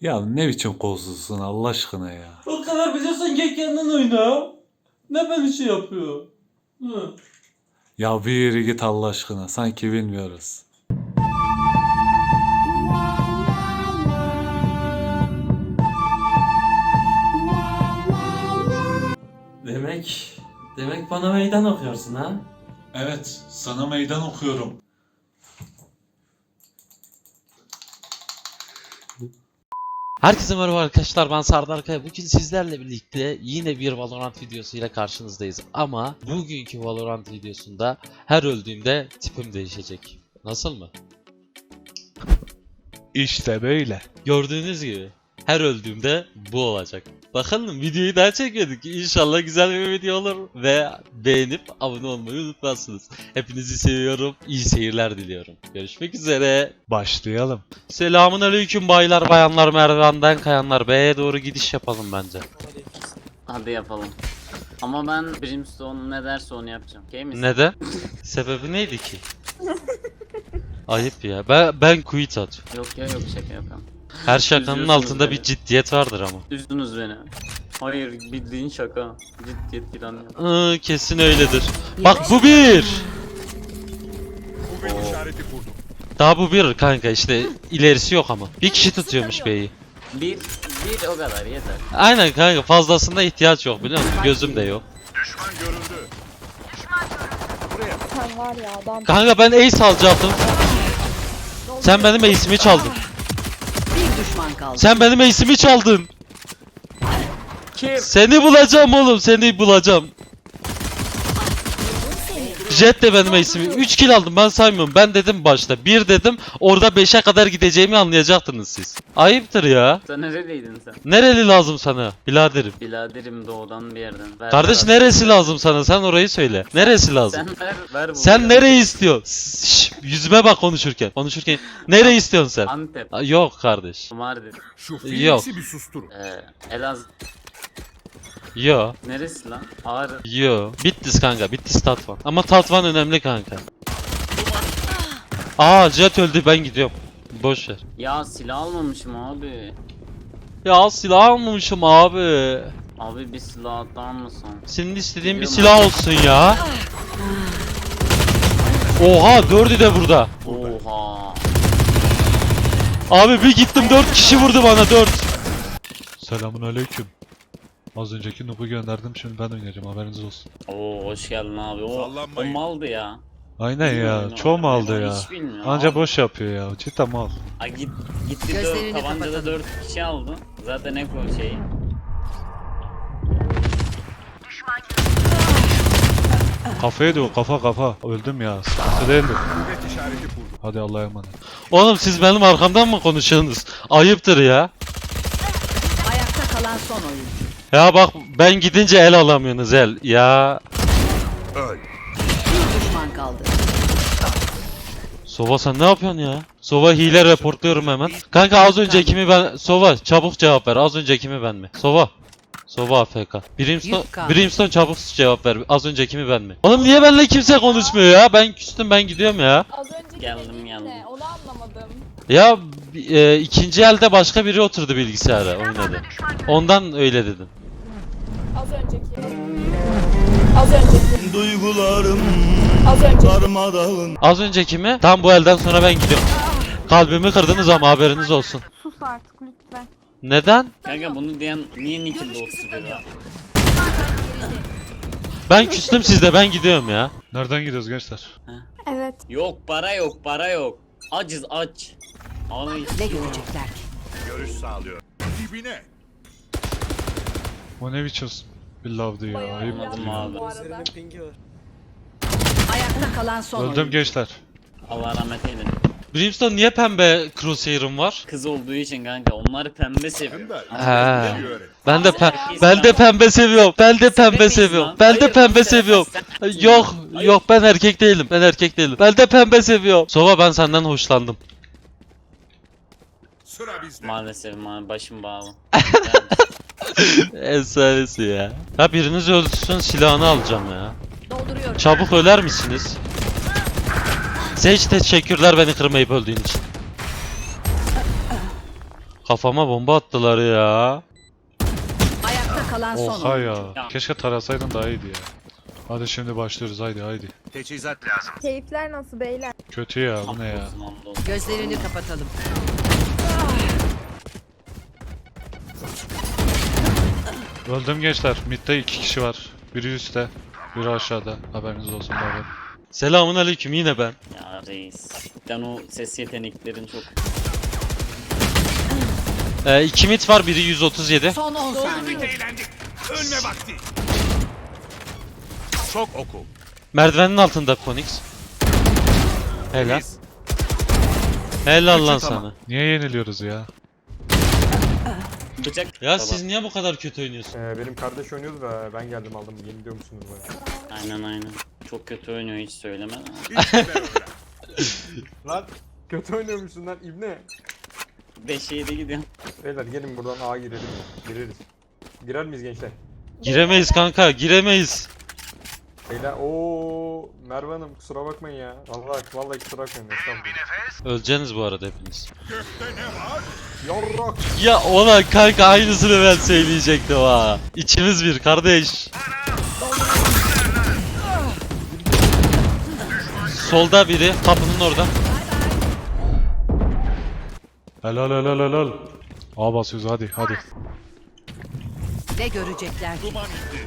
Ya ne biçim kolsuzsun Allah aşkına ya. O kadar biliyorsan gel kendin oyna. Ne ben şey yapıyor? Hı. Ya bir yere git Allah aşkına. Sanki bilmiyoruz. Demek, demek bana meydan okuyorsun ha? Evet, sana meydan okuyorum. Herkese merhaba arkadaşlar ben Sardar Kaya. Bugün sizlerle birlikte yine bir Valorant videosu ile karşınızdayız. Ama bugünkü Valorant videosunda her öldüğümde tipim değişecek. Nasıl mı? İşte böyle. Gördüğünüz gibi her öldüğümde bu olacak. Bakalım videoyu daha çekmedik. İnşallah güzel bir video olur ve beğenip abone olmayı unutmazsınız. Hepinizi seviyorum. İyi seyirler diliyorum. Görüşmek üzere. Başlayalım. Selamun aleyküm baylar bayanlar merdivenden kayanlar B'ye doğru gidiş yapalım bence. Hadi yapalım. Ama ben Brimstone ne derse onu yapacağım. Okay misin? Neden? Sebebi neydi ki? Ayıp ya. Ben ben quit atıyorum. Yok ya yok şaka yapıyorum. Her şakanın Üzüyorsunuz altında bir beni. ciddiyet vardır ama. Üzdünüz beni. Hayır bildiğin şaka. Ciddiyet falan yok. Iı, kesin öyledir. Bak bu bir. Daha bu bir kanka işte ilerisi yok ama. Bir kişi tutuyormuş B'yi. Bir, bir o kadar yeter. Aynen kanka fazlasında ihtiyaç yok biliyor musun? Gözüm de yok. Sen var ya adam. Kanka ben ace alacaktım. Sen benim ace'imi çaldın. Bir düşman kaldı. Sen benim ace'imi çaldın. Kim? Seni bulacağım oğlum seni bulacağım. Jet de benim ace'imi. 3 kill aldım ben saymıyorum. Ben dedim başta. 1 dedim. Orada 5'e kadar gideceğimi anlayacaktınız siz. Ayıptır ya. Sen nereliydin sen? Nereli lazım sana? Biraderim. Biladerim doğudan bir yerden. Ver, Kardeş ver. neresi lazım sana? Sen orayı söyle. Neresi lazım? Sen ver, ver bunu. Sen nereyi istiyorsun? Şşş, yüzüme bak konuşurken. Konuşurken. Nereyi istiyorsun sen? Antep. Yok kardeş. Mardin. Şu Yok. Felix'i bir susturun. Ee, Elazığ. Yo. Neresi lan? Ağrı. Yo. Bittis kanka. Bittis Tatvan. Ama Tatvan önemli kanka. Aa Jet öldü ben gidiyorum. Boş ver. Ya silah almamışım abi. Ya silah almamışım abi. Abi bir silah atar mısın? Senin istediğin bir Biliyorum silah olsun ya. Oha dördü de burada. Oha. Abi bir gittim dört kişi vurdu bana dört. Selamun aleyküm. Az önceki Nub'u gönderdim şimdi ben oynayacağım haberiniz olsun. Oo hoş geldin abi. O, o Sallanmayın. maldı ya. Aynen Bilmiyorum ya oyunu çoğu abi. mal aldı Ben ya. Hiç bilmiyorum. Anca boş yapıyor ya cidden mal. Ay git, gitti Gözlerini dört, tabancada kapatalım. 4 kişi aldı. Zaten ne koy şeyi. Kafaya diyor kafa kafa öldüm ya sıkıntı değildi. İşareti. Hadi Allah'a emanet. Oğlum siz benim arkamdan mı konuşuyorsunuz? Ayıptır ya. Ayakta kalan son oyuncu. Ya bak ben gidince el alamıyorsunuz el. Ya Öl. Bir düşman kaldı. Sova sen ne yapıyorsun ya? Sova hile reportluyorum hemen. Kanka az önceki mi ben... Sova çabuk cevap ver. Az önceki mi ben mi? Sova. Sova AFK. Brimstone, Yufka. Brimstone çabuk cevap ver. Az önceki mi ben mi? Oğlum niye benimle kimse konuşmuyor ya? Ben küstüm ben gidiyorum ya. Az önceki Geldim, geldim. ne? Onu anlamadım. Ya e, ikinci elde başka biri oturdu bilgisayara oynadı. Ondan öyle dedim. Az önceki. Az önceki. Duygularım Az önceki. darmadağın. Az önceki mi? Tam bu elden sonra ben gidiyorum. Kalbimi kırdınız ama haberiniz olsun. Sus artık lütfen. Neden? Kanka bunu diyen niye Nick'in 31 ya? Ben küstüm sizde ben gidiyorum ya. Nereden gidiyoruz gençler? Evet. Yok para yok para yok. Acız aç. Ne görecekler ki? Görüş sağlıyor. Dibine. O ne biçim bir love diyor ayıp. Yaptım abi. Bu arada. Ayakta kalan son Öldüm oyuncu. gençler. Allah rahmet eylesin. Brimstone niye pembe crosshair'ım var? Kız olduğu için kanka onlar pembe seviyor. Hem de Ha. ne diyor? Ben de pe ben de pembe seviyorum. Ben de pembe seviyorum. Ben de pembe seviyorum. Yok, yok ben erkek değilim. Ben erkek değilim. Ben de pembe seviyorum. Sova ben senden hoşlandım. Sıra bizde. Maalesef ma başım bağlı. Efsanesi ya. Ya biriniz öldürsün silahını alacağım ya. Dolduruyorum. Çabuk öler misiniz? Sage teşekkürler beni kırmayıp öldüğün için. Kafama bomba attılar ya. Ayakta kalan son Oha ya. Ya. Keşke tarasaydın daha iyiydi ya. Hadi şimdi başlıyoruz haydi haydi. Teçhizat lazım. Keyifler nasıl beyler? Kötü ya bu ne ya. Gözlerini kapatalım. Öldüm gençler. Mid'de iki kişi var. Biri üstte, biri aşağıda. Haberiniz olsun baba. Selamun aleyküm yine ben. Ya reis. Ben o ses yeteneklerin çok... Ee, iki mid var biri 137. Son 10 saniye. Eğlendik. Ölme vakti. Çok oku. Merdivenin altında Phoenix. Helal. Helal lan sana. Niye yeniliyoruz ya? Bıçak. Ya siz niye bu kadar kötü oynuyorsunuz? Ee, benim kardeş oynuyordu da ben geldim aldım. Yeni diyor musunuz bana? Aynen aynen. Çok kötü oynuyor hiç söyleme. öğren. Lan kötü oynuyormuşsun lan ibne. 5'e 7 gidiyorum. Beyler gelin buradan A girelim. Gireriz. Girer miyiz gençler? Giremeyiz kanka giremeyiz. Beyler ooo Merve Hanım kusura bakmayın ya. Vallahi vallahi kusura bakmayın. Estağfurullah. Öleceğiniz bu arada hepiniz. Gökte ne var? Yarrak. Ya ona kanka aynısını ben söyleyecektim ha. İçimiz bir kardeş. Solda biri kapının orada. Helal helal helal. A basıyoruz hadi hadi. Ne görecekler? Duman indi.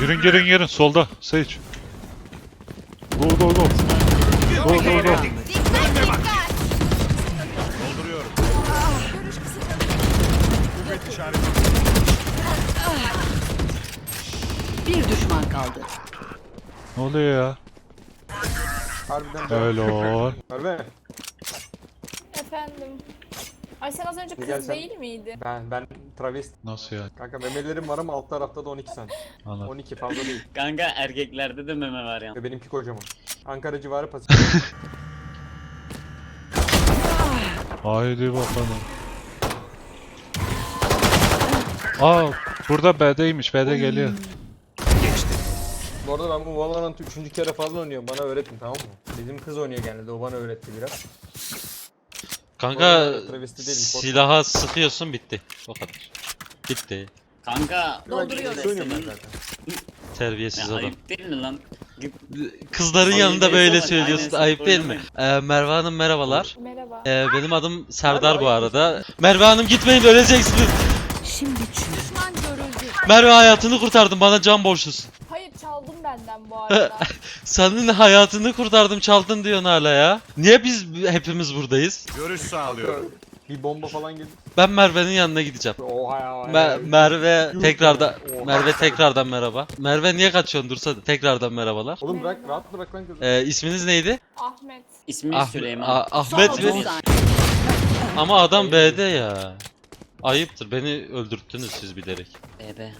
Girin girin girin solda. Sage. Go go go. Go go go. Ölme vakti. Dolduruyorum. Kuvvet işareti. Bir düşman kaldı. Ne oluyor ya? Harbiden de. Helal. Merve Efendim. Ay sen az önce kız Gel sen. değil miydin? ben ben travesti. Nasıl yani? Kanka memelerim var ama alt tarafta da 12 santim. Anladım. 12 fazla değil. Kanka erkeklerde de meme var ya. Ve benimki kocaman. Ankara civarı Pasifik. Haydi bakalım. Aa burada B'deymiş. B'de geliyor. Bu arada ben bu Valorant'ı üçüncü kere fazla oynuyorum. Bana öğretin tamam mı? Bizim kız oynuyor genelde. O bana öğretti biraz. Kanka Orada travesti değilim, korkma. silaha sıkıyorsun bitti. O kadar. Bitti. Kanka. Ben zaten. Terbiyesiz Ya adam. ayıp değil mi lan? Kızların Ayıp yanında değil böyle ama söylüyorsun. aynen Ayıp değil mi? Ee, Merve Hanım merhabalar. Merhaba. Ee, benim adım Serdar bu arada. Merve Hanım gitmeyin öleceksiniz. Şimdi çür. Düşman görüldü. Merve hayatını kurtardım bana can borçlusun. Benden bu arada. Senin hayatını kurtardım çaldın diyorsun hala ya. Niye biz hepimiz buradayız? Görüş sağlıyorum. Bir bomba falan geldi. Ben Merve'nin yanına gideceğim. Oha ya. Me- Merve Oha. Merve tekrardan merhaba. Merve niye kaçıyorsun dursana. Tekrardan merhabalar. Oğlum bırak rahat bırak lan kızı. Ee, isminiz neydi? Ahmet. İsmi Ah- Süleyman. Ah- Ahmet 30 mi? saniye. Ama adam B'de ya. Ayıptır beni öldürttünüz siz bilerek. Bebe.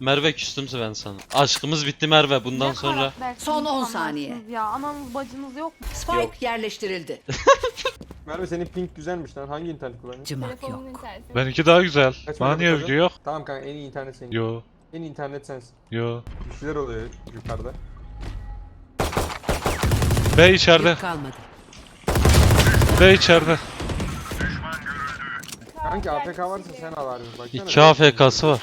Merve küstümse ben sana. Aşkımız bitti Merve bundan sonra. Son 10 saniye. Ya ananız bacınız yok mu? Spike Yok. yerleştirildi. Merve senin pink güzelmiş lan. Hangi internet kullanıyorsun? Cımak yok. interneti. Benimki daha güzel. Kaç Bana niye megapiksel'in? övgü yok? Tamam kanka en iyi internet senin. Yo En iyi internet sensin. yo. Bir şeyler oluyor yukarıda. B içeride. Yük kalmadı. B içeride. Kanki AFK varsa sen al abi. Baksana. İki AFK'sı var.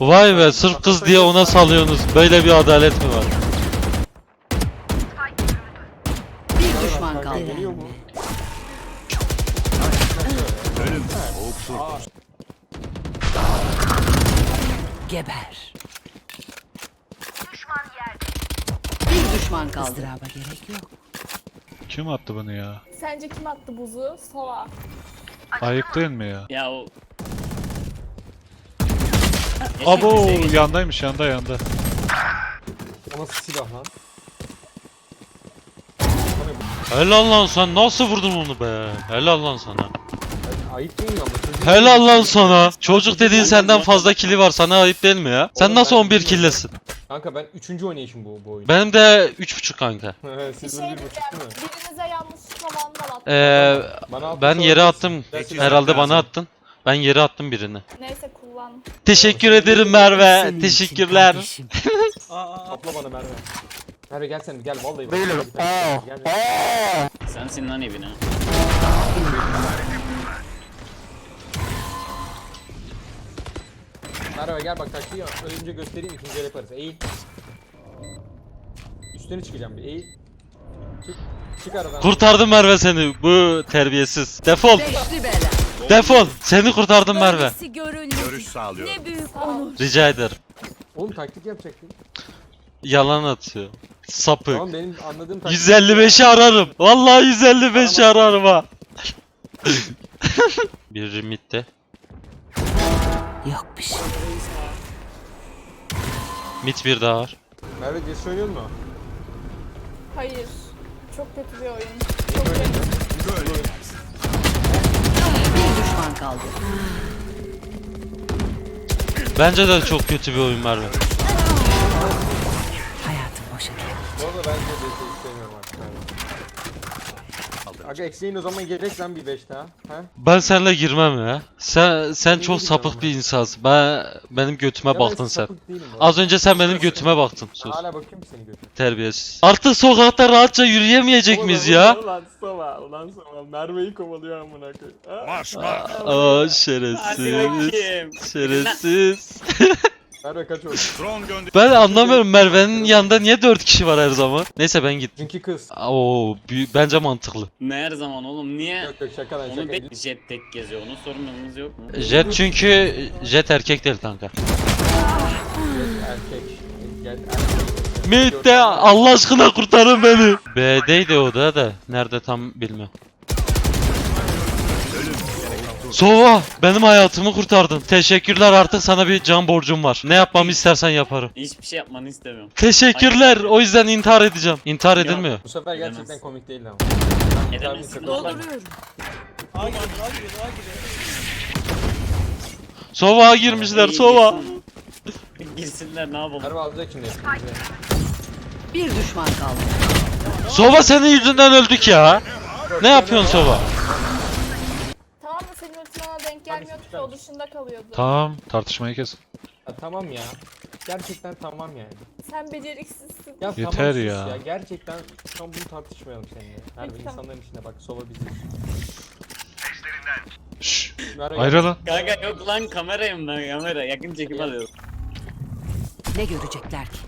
Vay be sırf kız diye ona salıyorsunuz. Böyle bir adalet mi var? Bir düşman kaldı. geliyor mu? Ölüm soğuktur. Geber. Bir düşman kaldı. Izdıraba gerek yok. Kim attı bunu ya? Sence kim attı buzu? Sova. Ayıp değil mi ya? Ya o. Abo yandaymış yanda yanda. O nasıl silah lan? Helal lan sen nasıl vurdun onu be? Helal lan sana. Ay- Ayıp değil mi ama? Çocuğun- Helal lan sana. Çocuk dediğin senden fazla kili var. Sana ayıp değil mi ya? Sen nasıl ben 11 bilmiyorum. killesin? Kanka ben üçüncü oynayışım bu, bu oyun. Benim de 3.5 kanka. Bir şey bir buçuk diyeceğim. değil mi? Birinize yanlışlıkla vandal attım. Ee, Bana atmış ben yere attım. Herhalde bana attın. Ben yere attım birini. Neyse kullan. Teşekkür ederim Merve. Teşekkürler. Topla bana Merve. Merve gel sen gel vallahi. bak. Değilim. Gel, gel. Sensin lan evine. Merve gel bak taktiği önce göstereyim ikinci el yaparız. Eğil. Üstüne çıkacağım bir eğil. Çık. Çık aradan. Kurtardım Merve seni bu terbiyesiz. Defol. Beşli bela. Defol. Seni kurtardım Merve. Görüş sağlıyorum. Rica ederim. Oğlum taktik yapacaktın. Yalan atıyor. Sapık. Tamam benim anladığım taktik. 155'i ararım. Vallahi 155'i ararım ha. bir midde. Yok bir şey. Mid bir daha var. Merve Jesse oynuyor mu? Hayır. Çok kötü bir oyun. Çok kötü. Bir düşman kaldı. Bence de çok kötü bir oyun Merve. Hayatım boşa gitti. Bu arada ben de Merve. Aga ekseğin o zaman geleceksen bir 5 daha. Ha? Ben seninle girmem ya. Sen sen Niye çok sapık girmiyorum bir insansın. Ben benim götüme Ya ben baktın sen. sapık değilim bu arada. Az önce sen benim götüme baktın. Sus. Hala bakayım seni götür. Terbiyesiz. Artık sokakta rahatça yürüyemeyecek miyiz ya? Ulan Sova, ulan Sova. Merve'yi kovalıyor amına koyayım. Ha? Marş marş. Aa şerefsiz. Şerefsiz. Merve kaç oldu? Drone gönder. Ben anlamıyorum Merve'nin yanında niye 4 kişi var her zaman. Neyse ben git. Çünkü kız. Oo bence mantıklı. Ne her zaman oğlum niye? Yok yok şaka lan Onu şaka. bir jet tek geziyor. Onun sorunumuz yok mu? Jet çünkü Jet erkek değil kanka. Erkek. Gel erkek. Mid'de Allah aşkına kurtarın beni. B'deydi o da da. Nerede tam bilmiyorum. Sova benim hayatımı kurtardın. Teşekkürler artık sana bir can borcum var. Ne yapmamı istersen yaparım. Hiçbir şey yapmanı istemiyorum. Teşekkürler. O yüzden intihar edeceğim. İntihar edilmiyor. Bu sefer gerçekten Edemezsin. komik değildi ama. Edemezsin oğlum. Dolduruyorum. Sova girmişler Sova. girsin. Girsinler ne yapalım? Merve alacak şimdi. Bir düşman kaldı. Sova senin yüzünden öldük ya. Ne yapıyorsun Sova? Denk gelmiyordu ki o dışında kalıyordu. Tamam tartışmayı kes. Ya, tamam ya. Gerçekten tamam yani. Sen beceriksizsin. Ya Yeter ya. ya. Gerçekten şu an bunu tartışmayalım seninle. Peki, tamam. insanların içinde bak Sova bizi. Şşş. Merve gel. Ayrılın. Kanka yok lan kamerayım ben kamera yakın çekim alıyorum. Ne görecekler ki?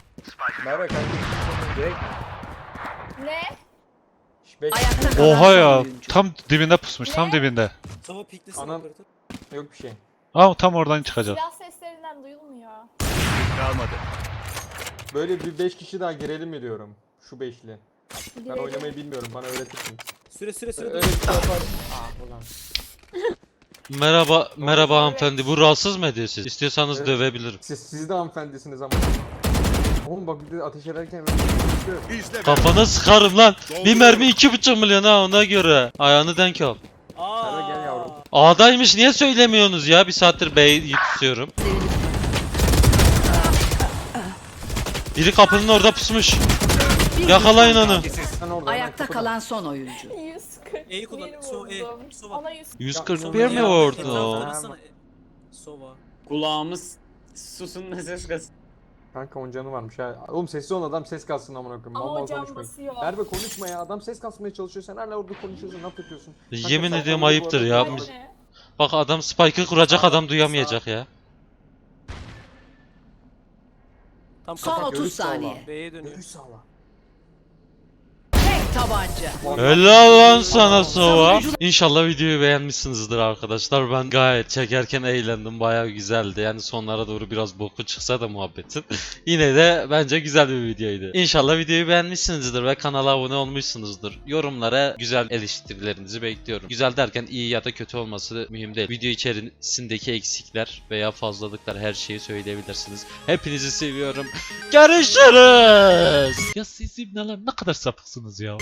Merve kanka direkt. Ne? Şş, beş. Ayakta kalan Oha son ya. oyuncu. Tam dibinde pusmuş. Tam dibinde. Anam yok bir şey. Aa tam oradan çıkacak. Silah seslerinden duyulmuyor. Kalmadı. Böyle bir 5 kişi daha girelim mi diyorum. Şu beşli. Ben Girelim. oynamayı bilmiyorum. Bana öğretirsin. Süre süre süre. Öyle bir şey yapar. Aa ulan. Merhaba, merhaba hanımefendi. Bu rahatsız mı ediyor siz? İstiyorsanız Evet. dövebilirim. Siz, siz de hanımefendisiniz ama. Oğlum bak bir de ateş ederken İzle beni. Kafana sıkarım lan. Bir mermi iki buçuk milyon ha ona göre. Ayağını denk al. A'daymış niye söylemiyorsunuz ya? Bir saattir B'yi tutuyorum. Biri kapının orada pusmuş. Yakalayın onu. Ayakta kalan son oyuncu. 141 E'yi kullan, so- E, vurdum. Sova. Ona 100 141 mi vurdu? Oynasana. Sova. Kulağımız susun ne ses kas. Kanka onun canı varmış ha. Oğlum sessiz ol adam ses kalsın amına koyayım. Ama Mal mal o can konuşmayın. basıyor. Merve konuşma ya. Adam ses kasmaya çalışıyor. Sen hala orada konuşuyorsun. Laf yapıyorsun. Kanka Yemin sen ediyorum bu ayıptır arada- ya. Anne. Bak adam spike'ı kuracak adam duyamayacak ya. Tam Son kapat. 30 görüş sağla. saniye. B'ye dönüyor. Görüş sağla. Tek tabanca. Helal lan sana Sova. İnşallah videoyu beğenmişsinizdir arkadaşlar. Ben gayet çekerken eğlendim. Bayağı güzeldi. Yani sonlara doğru biraz boku çıksa da muhabbetin. Yine de bence güzel bir videoydu. İnşallah videoyu beğenmişsinizdir ve kanala abone olmuşsunuzdur. Yorumlara güzel eleştirilerinizi bekliyorum. Güzel derken iyi ya da kötü olması mühim değil. Video içerisindeki eksikler veya fazlalıklar her şeyi söyleyebilirsiniz. Hepinizi seviyorum. Görüşürüz. Ya siz ibneler ne kadar sapıksınız ya.